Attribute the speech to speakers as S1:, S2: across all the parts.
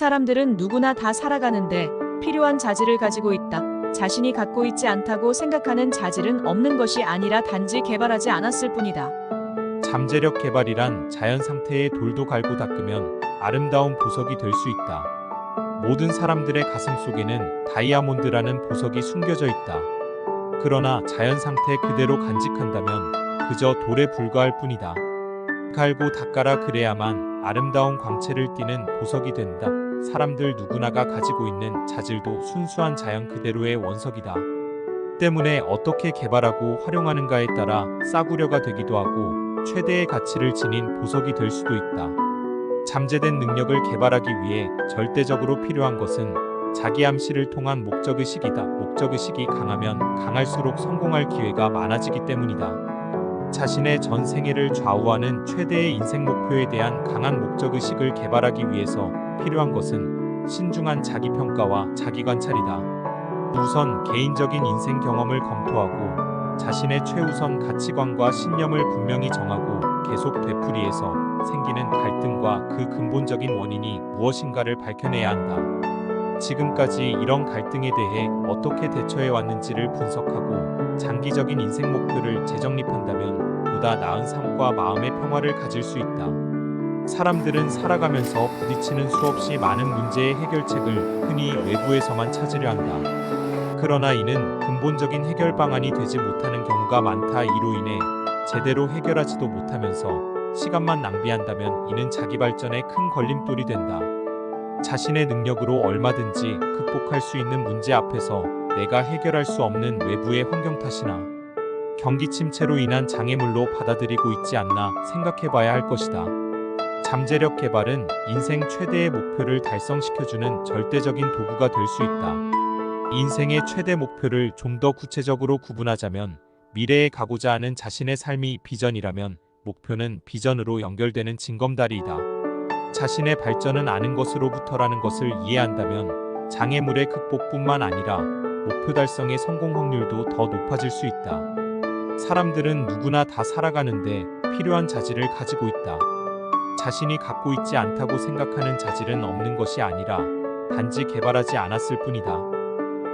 S1: 사람들은 누구나 다 살아가는데 필요한 자질을 가지고 있다. 자신이 갖고 있지 않다고 생각하는 자질은 없는 것이 아니라 단지 개발하지 않았을 뿐이다.
S2: 잠재력 개발이란 자연 상태의 돌도 갈고 닦으면 아름다운 보석이 될 수 있다. 모든 사람들의 가슴 속에는 다이아몬드라는 보석이 숨겨져 있다. 그러나 자연 상태 그대로 간직한다면 그저 돌에 불과할 뿐이다. 갈고 닦아라 그래야만 아름다운 광채를 띠는 보석이 된다. 사람들 누구나가 가지고 있는 자질도 순수한 자연 그대로의 원석이다. 때문에 어떻게 개발하고 활용하는가에 따라 싸구려가 되기도 하고 최대의 가치를 지닌 보석이 될 수도 있다. 잠재된 능력을 개발하기 위해 절대적으로 필요한 것은 자기 암시를 통한 목적의식이다. 목적의식이 강하면 강할수록 성공할 기회가 많아지기 때문이다. 자신의 전 생애를 좌우하는 최대의 인생 목표에 대한 강한 목적의식을 개발하기 위해서 필요한 것은 신중한 자기평가와 자기관찰이다. 우선 개인적인 인생 경험을 검토하고 자신의 최우선 가치관과 신념을 분명히 정하고 계속 되풀이해서 생기는 갈등과 그 근본적인 원인이 무엇인가를 밝혀내야 한다. 지금까지 이런 갈등에 대해 어떻게 대처해 왔는지를 분석하고 장기적인 인생 목표를 재정립한다면 보다 나은 삶과 마음의 평화를 가질 수 있다. 사람들은 살아가면서 부딪히는 수없이 많은 문제의 해결책을 흔히 외부에서만 찾으려 한다. 그러나 이는 근본적인 해결 방안이 되지 못하는 경우가 많다. 이로 인해 제대로 해결하지도 못하면서 시간만 낭비한다면 이는 자기 발전에 큰 걸림돌이 된다. 자신의 능력으로 얼마든지 극복할 수 있는 문제 앞에서 내가 해결할 수 없는 외부의 환경 탓이나 경기 침체로 인한 장애물로 받아들이고 있지 않나 생각해 봐야 할 것이다. 잠재력 개발은 인생 최대의 목표를 달성시켜주는 절대적인 도구가 될 수 있다. 인생의 최대 목표를 좀 더 구체적으로 구분하자면 미래에 가고자 하는 자신의 삶이 비전이라면 목표는 비전으로 연결되는 징검다리이다. 자신의 발전은 아는 것으로부터라는 것을 이해한다면 장애물의 극복뿐만 아니라 목표 달성의 성공 확률도 더 높아질 수 있다. 사람들은 누구나 다 살아가는데 필요한 자질을 가지고 있다. 자신이 갖고 있지 않다고 생각하는 자질은 없는 것이 아니라 단지 개발하지 않았을 뿐이다.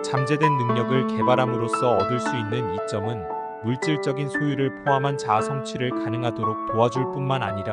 S2: 잠재된 능력을 개발함으로써 얻을 수 있는 이점은 물질적인 소유를 포함한 자아 성취를 가능하도록 도와줄 뿐만 아니라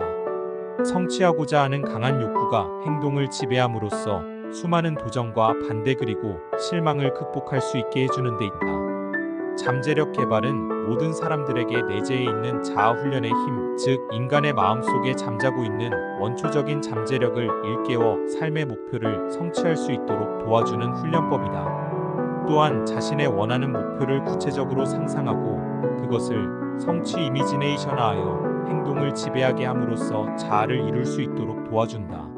S2: 성취하고자 하는 강한 욕구가 행동을 지배함으로써 수많은 도전과 반대 그리고 실망을 극복할 수 있게 해주는 데 있다. 잠재력 개발은 모든 사람들에게 내재해 있는 자아 훈련의 힘, 즉 인간의 마음속에 잠자고 있는 원초적인 잠재력을 일깨워 삶의 목표를 성취할 수 있도록 도와주는 훈련법이다. 또한 자신의 원하는 목표를 구체적으로 상상하고 그것을 성취 이미지네이션화하여 행동을 지배하게 함으로써 자아를 이룰 수 있도록 도와준다.